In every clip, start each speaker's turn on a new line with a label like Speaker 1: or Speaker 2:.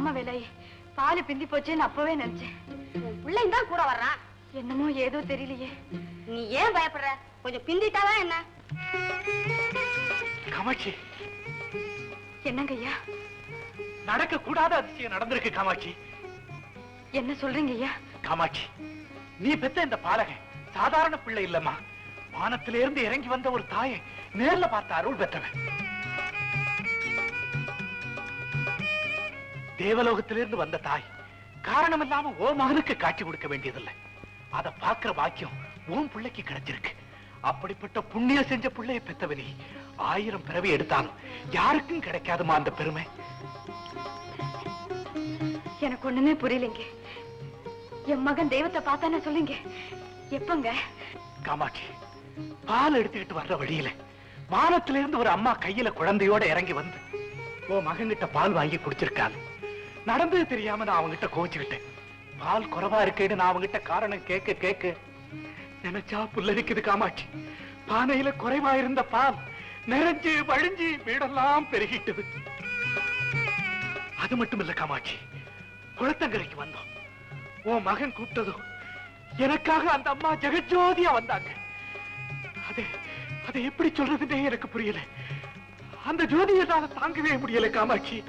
Speaker 1: ஆமா வேலை. பால் பிந்தி போச்சேன்னு அப்பவே நினைச்சேன்.
Speaker 2: உன் பிள்ளைங்க தான் கூட வர்றான்.
Speaker 1: என்னமோ ஏதோ தெரியலையே.
Speaker 2: நீ ஏன் பயப்படுற? கொஞ்சம் பிந்திட்டாதான் என்ன?
Speaker 3: காமாட்சி.
Speaker 1: என்னங்க ஐயா?
Speaker 3: நடக்க கூடாத அதிசயம் நடந்திருக்கு காமாட்சி.
Speaker 1: என்ன சொல்றீங்க ஐயா?
Speaker 3: காமாட்சி நீ பெத்த இந்த பாலகன் சாதாரண பிள்ளை இல்லம்மா. வானத்திலிருந்து இறங்கி வந்த ஒரு தாயை நேர்ல பார்த்த அருள் பெற்றவன். தேவலோகத்திலிருந்து வந்த தாய் காரணம் இல்லாம ஓ மகனுக்கு காட்சி கொடுக்க வேண்டியதில்லை. அத பாக்குற பாக்கியம் உன் பிள்ளைக்கு கிடைச்சிருக்கு. அப்படிப்பட்ட புண்ணியம் செஞ்ச பிள்ளைய பெத்தவனி ஆயிரம் பிறவி எடுத்தாலும் யாருக்கும் கிடைக்காதுமா அந்த பெருமை?
Speaker 1: எனக்கு ஒண்ணுமே புரியலைங்க. என் மகன் தெய்வத்தை பார்த்தானே சொல்லுங்க. எப்பங்க?
Speaker 3: காமாட்சி பால் எடுத்துக்கிட்டு வர்ற வழியில வானத்திலிருந்து ஒரு அம்மா கையில குழந்தையோட இறங்கி வந்து ஓ மகன்கிட்ட பால் வாங்கி குடிச்சிருக்காங்க நடந்தது தெரியாம நான் அவங்கிட்ட கோச்சுக்கிட்டேன் பால் குறைவா இருக்கேன்னு நான் அவங்கிட்ட காரணம் கேட்க கேட்க நினைச்சா புல்லரிக்குது காமாட்சி. பானையில குறைவா இருந்த பால் நிறைஞ்சு வழிஞ்சு வீடெல்லாம் பெருகிட்டது. அது மட்டும் இல்ல காமாட்சி குளத்தங்கரைக்கு வந்தோம். உன் மகன் கூப்பிட்டதும் எனக்காக அந்த அம்மா ஜெகஜோதியா வந்தாங்க. அது அதை எப்படி சொல்றதுன்னே எனக்கு புரியல. அந்த ஜோதியை என்னால தாங்கவே முடியல காமாட்சி.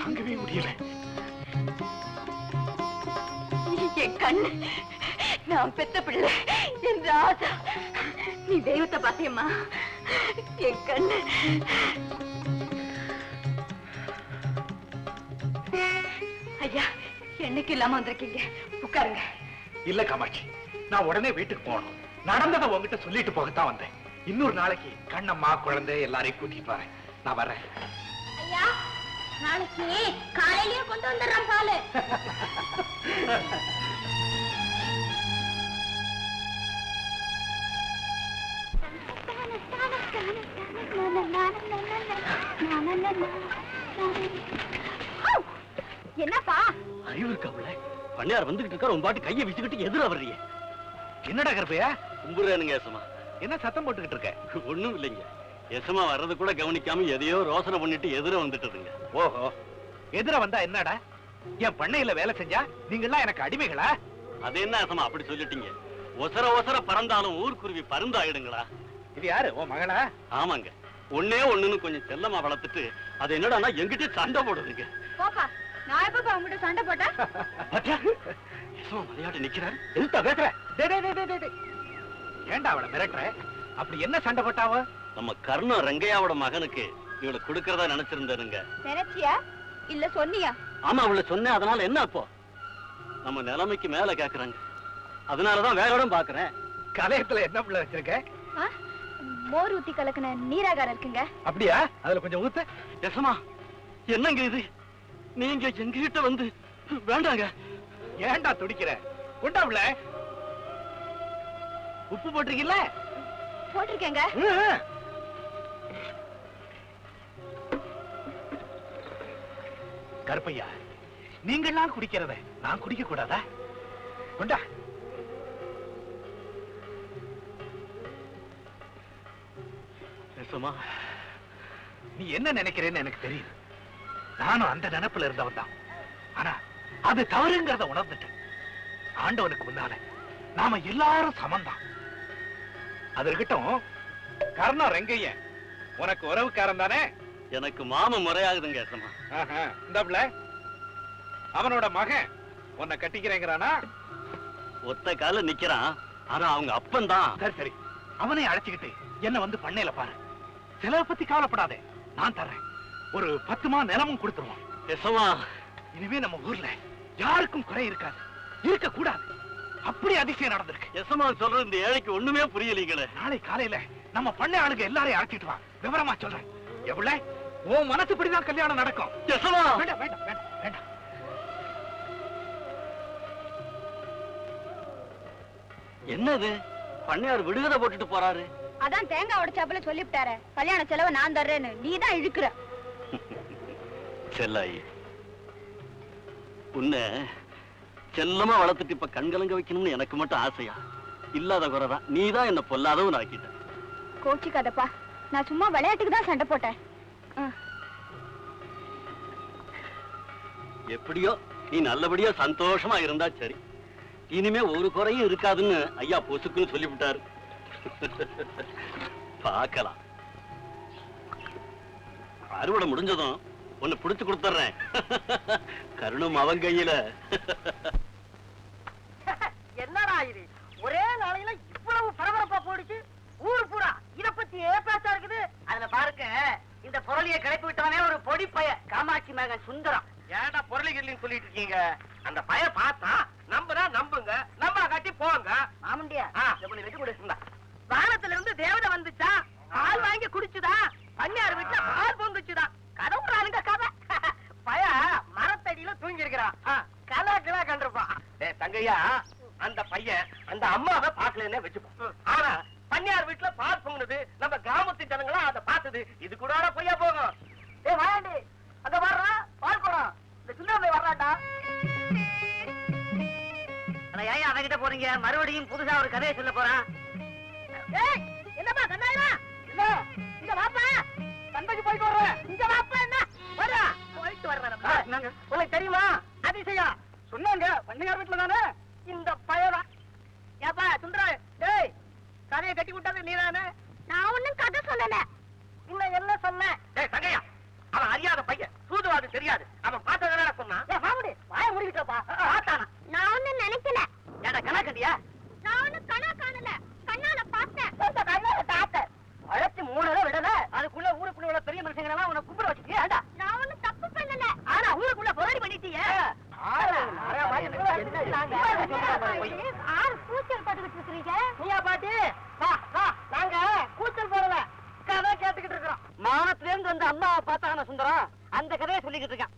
Speaker 3: தாங்கவே முடியல.
Speaker 1: என் கண்ணு நான் பெத்த பிள்ளை. என் ராஜா. நீ தெய்வத்தை பாத்தியம்மா. என் கண்ணு ஐயா என்னைக்கு இல்லாம வந்திருக்கீங்க? உட்காருங்க.
Speaker 3: இல்ல காமாட்சி நான் உடனே வீட்டுக்கு போகணும். நடந்ததை உங்ககிட்ட சொல்லிட்டு போகத்தான் வந்தேன். இன்னொரு நாளைக்கு கண்ணம்மா குழந்தை எல்லாரையும் கூட்டிட்டு வரேன். நான் வரேன்
Speaker 2: ஐயா நாளைக்கு காலையிலேயே கொண்டு வந்துடுறான் பாலு. என்னப்பா?
Speaker 4: அறிவு இருக்காவுல பண்ணையார் வந்துகிட்டு இருக்காரு உன் பாட்டு கையை விச்சுக்கிட்டு எதிர வர்றீங்க.
Speaker 3: என்னடா கருப்பையா?
Speaker 4: கும்புறானுங்க ஏசமா
Speaker 3: என்ன சத்தம் போட்டுக்கிட்டு இருக்க?
Speaker 4: ஒண்ணும் இல்லைங்க. எசமா வர்றது கூட கவனிக்காம எதையோ ரோசனை பண்ணிட்டு எதிர வந்துட்டதுங்க.
Speaker 3: ஓஹோ. எதிர வந்தா என்னடா? என் பண்ணையில வேலை செஞ்சா நீங்கெல்லாம் எனக்கு அடிமைகளா?
Speaker 4: அது என்ன ஏசமா அப்படி சொல்லிட்டீங்க. ஒசர ஒசர பறந்தாலும் ஊர்க்குருவி பருந்தாயிடுங்களா?
Speaker 3: இது யாரு? உன் மகளா?
Speaker 4: ஆமாங்க. ஒண்ணே ஒண்ணுன்னு கொஞ்சம் செல்லமா வளர்த்துட்டு அது என்னடான்னா எங்கிட்ட சண்டை போடுதுங்க
Speaker 2: போப்பா நான் எப்ப உங்ககிட்ட சண்டை போட்டேன்
Speaker 4: பாத்தியா? எசமா நிக்கிறாரு?
Speaker 3: எதுத்தா பேசுற? டேய், டேய், டேய், டேய், டேய். ஏன்டா அவளை மிரட்டுற? அப்படி என்ன சண்டை போட்டாவ?
Speaker 4: நம்ம கர்ணம் ரங்கையாவோட மகனுக்கு இவளை கொடுக்கறதா நினைச்சிருந்தாருங்க.
Speaker 2: நினைச்சியா இல்ல சொன்னியா?
Speaker 4: ஆமா அவளை சொன்னேன். அதனால என்ன அப்போ? நம்ம நிலைமைக்கு மேல கேக்குறாங்க. அதனாலதான் வேலையோட பாக்குறேன்.
Speaker 3: கலையத்துல என்ன பிள்ளை வச்சிருக்க?
Speaker 2: மோர் ஊத்தி கலக்குன நீராகாரம் இருக்குங்க.
Speaker 3: அப்படியா? அதுல கொஞ்சம் ஊத்து.
Speaker 4: எசமா என்னங்க இது? நீங்க எங்ககிட்ட வந்து வேண்டாங்க.
Speaker 3: ஏன்டா துடிக்கிற? கொண்டாவுல உப்பு போட்டிருக்கீல்ல?
Speaker 2: போட்டிருக்கேங்க.
Speaker 3: கருப்பையா நீங்கெல்லாம் குடிக்கிறத நான் குடிக்க கூடாதா கொண்டா.
Speaker 4: எசமா
Speaker 3: நீ என்ன நினைக்கிறேன்னு எனக்கு தெரியும் நானும் அந்த நினைப்புல இருந்தவன் தான். ஆனா அது தவறுங்கிறத உணர்ந்துட்டேன். ஆண்டவனுக்கு முன்னால நாம எல்லாரும் சமந்தான் அது இருக்கட்டும் கர்ணம் ரெங்கைய உனக்கு உறவுக்காரன் தானே?
Speaker 4: எனக்கு மாம முறையாகுதுங்க எசமா
Speaker 3: இந்தாப்புல அவனோட மகன் உன்னை கட்டிக்கிறேங்கிறானா?
Speaker 4: ஒத்த கால நிக்கிறான். ஆனா அவங்க அப்பன் தான்
Speaker 3: சரி சரி. அவனை அழைச்சுக்கிட்டு என்ன வந்து பண்ணையில பாரு. செலவை பத்தி கவலைப்படாதே. நான் தர்றேன். ஒரு பத்து மா நிலமும் கொடுத்துருவோம்.
Speaker 4: எசமா
Speaker 3: இனிமே நம்ம ஊர்ல யாருக்கும் குறை இருக்காது. இருக்க கூடாது அப்படி அதிசயம் நடந்திருக்கு.
Speaker 4: எசமா சொல்றது இந்த ஏழைக்கு ஒண்ணுமே புரியலீங்களே.
Speaker 3: நாளை காலையில நம்ம பண்ணை ஆளுங்க எல்லாரையும் அழைச்சிட்டு வா. விவரமா சொல்றேன். எவ்வளவு உன் மனசுப்படிதான் கல்யாணம் நடக்கும்.
Speaker 4: எசமா
Speaker 3: வேண்டாம் வேண்டாம் வேண்டாம் வேண்டாம்.
Speaker 4: என்னது? பண்ணையார் விடுகதை போட்டுட்டு போறாரு.
Speaker 2: அதான் தேங்காய் உடைச்சாப்புல சொல்லிவிட்டாரு. கல்யாண செலவு நான் தர்றேன்னு. நீ தான் இழுக்கிற.
Speaker 4: செல்லாயி. உன்னை செல்லமா வளர்த்துட்டு இப்ப கண்கலங்க வைக்கணும்னு எனக்கு மட்டும் ஆசையா? இல்லாத குறைதான். நீதான் என்ன பொல்லாதவன் ஆக்கிட்ட.
Speaker 2: கோச்சிக்காதப்பா நான் சும்மா விளையாட்டுக்கு தான் சண்டை போட்டேன்.
Speaker 4: எப்படியோ நீ நல்லபடியா சந்தோஷமா இருந்தா சரி. இனிமே ஒரு குறையும் இருக்காதுன்னு ஐயா பொசுக்குன்னு சொல்லிவிட்டாரு. பார்க்கலாம். அறுவடை முடிஞ்சதும் ஒன்னு புடிச்சு கொடுத்துறேன் கருணும் அவன் கையில.
Speaker 5: என்னடா இது? ஒரே நாளையில இவ்வளவு பரபரப்பா போடுச்சு ஊர் பூரா இத பத்தி பேசா இருக்குது. அதுல பாருங்க இந்த பொருளிய கிளப்பி விட்டவனே ஒரு பொடி பைய காமாட்சி மகன் சுந்தரம்.
Speaker 6: ஏன்டா பொருளிகளின்னு சொல்லிட்டு இருக்கீங்க? அந்த பைய பார்த்தா நம்புனா நம்புங்க நம்ப கட்டி போங்க
Speaker 5: ஆமண்டியா. வெட்டி கொடுத்துருந்தா வானத்துல இருந்து தேவதை வந்துச்சா? பால் வாங்கி குடிச்சுதா? பன்னியார் வீட்டுல பால் பொங்குச்சுதா? கடவுளானுங்க கதை. பய மரத்தடியில தூங்கி இருக்கிறான் கலா கிலா கண்டிருப்பான்.
Speaker 6: டேய் தங்கையா அந்த பையன் அந்த அம்மாவை பாக்கலன்னே வச்சுப்போம் ஆனா பன்னியார் வீட்டுல பால் பொங்குனது நம்ம கிராமத்து ஜனங்களா அதை பார்த்தது. இது கூட பொய்யா போகும்.
Speaker 5: ஏ வாயாண்டி. அங்க வர்றா பால் குடம் இந்த சுந்தரமை வர்றாண்டா ஏன் அவகிட்ட போறீங்க? மறுபடியும் புதுசா ஒரு கதையை சொல்ல போறான். ஏய் என்னப்பா கண்ணாயிரா? இல்ல இங்க வாப்பா. சந்தைக்கு போயிட்டு வர்றேன் இங்க வாப்பா என்ன? வர்றா. போயிட்டு வர்றேன் உனக்கு தெரியுமா? அதிசயம். சொன்னாங்க பண்ணையார் வீட்டுல தானே? இந்த பயவா. ஏப்பா சுந்தரா டேய் கதையை கட்டி விட்டது நீதானே?
Speaker 2: நான் ஒண்ணும் கதை சொல்லல.
Speaker 5: இன்னும் என்ன சொன்னேன்
Speaker 6: டேய் தங்கையா அவன் அறியாத பையன். சூதுவாது தெரியாது. அவன் பார்த்ததை சொன்னான்.
Speaker 5: வாய முடிக்கிட்டப்பா பார்த்தானா
Speaker 2: நான் ஒண்ணும் நினைக்கல
Speaker 5: ஏடா கணா கண்டியா
Speaker 2: நான் ஒண்ணும் கனா காணல கண்ணால பார்த்தேன்
Speaker 5: இந்த கண்ணால தாத்த வளர்ச்சி மூணு விடல அதுக்குள்ள ஊருக்குள்ள உள்ள பெரிய மனுஷங்க எல்லாம் உன கும்பிட வச்சுட்டியா ஏண்டா
Speaker 2: நான் ஒண்ணும் தப்பு பண்ணல
Speaker 5: ஆனா ஊருக்குள்ள போராடி பண்ணிட்டிய
Speaker 2: ஆறு கூச்சல் பட்டுக்கிட்டு இருக்கிறீங்க.
Speaker 5: நீயா பாட்டி? நாங்க கூச்சல் போடல. கதை கேட்டுக்கிட்டு இருக்கிறோம். மானத்துல இருந்து வந்த அம்மாவை பார்த்தான சுந்தரம்? அந்த கதையை சொல்லிக்கிட்டு இருக்கான்.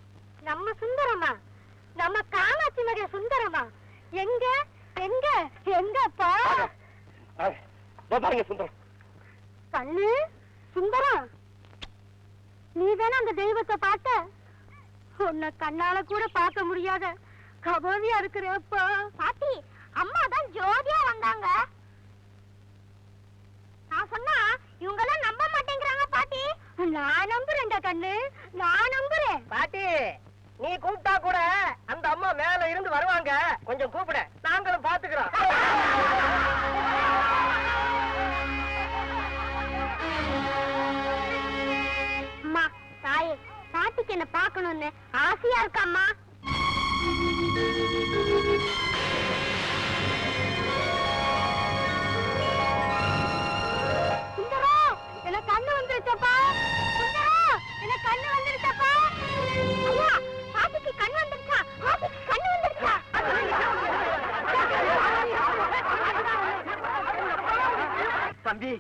Speaker 2: நம்ம சுந்தரமா நம்ம காமாட்சி மக சுந்தரமா எங்க? எங்க? எங்கப்பா?
Speaker 6: பாருங்க சுந்தரம்.
Speaker 2: கண்ணு சுந்தரம். நீ தானே அந்த தெய்வத்தை பார்த்த? உன்னை கண்ணால கூட பார்க்க முடியாத கபோதியா இருக்கிறப்பா பாட்டி அம்மா தான் ஜோதியா வந்தாங்க. நான் சொன்னா இவங்க எல்லாம் நம்ப மாட்டேங்கிறாங்க பாட்டி. நான் நம்புறேன்டா கண்ணு. நான் நம்புறேன்.
Speaker 5: பாட்டி நீ கூப்பிட்டா கூட அந்த அம்மா மேல இருந்து வருவாங்க. கொஞ்சம் கூப்பிட. நாங்களும் பாத்துக்கிறோம்.
Speaker 2: அம்மா தாயே பாட்டிக்கு என்ன பார்க்கணும்னு ஆசையா இருக்காம்மா
Speaker 5: தம்பி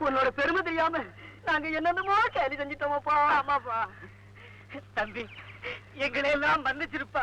Speaker 5: உன்னோட பெருமை தெரியாம நாங்க என்னென்னமோ கேலி செஞ்சிட்டோமப்பா. ஆமாப்பா. தம்பி எங்களை எல்லாம் மன்னிச்சிருப்பா.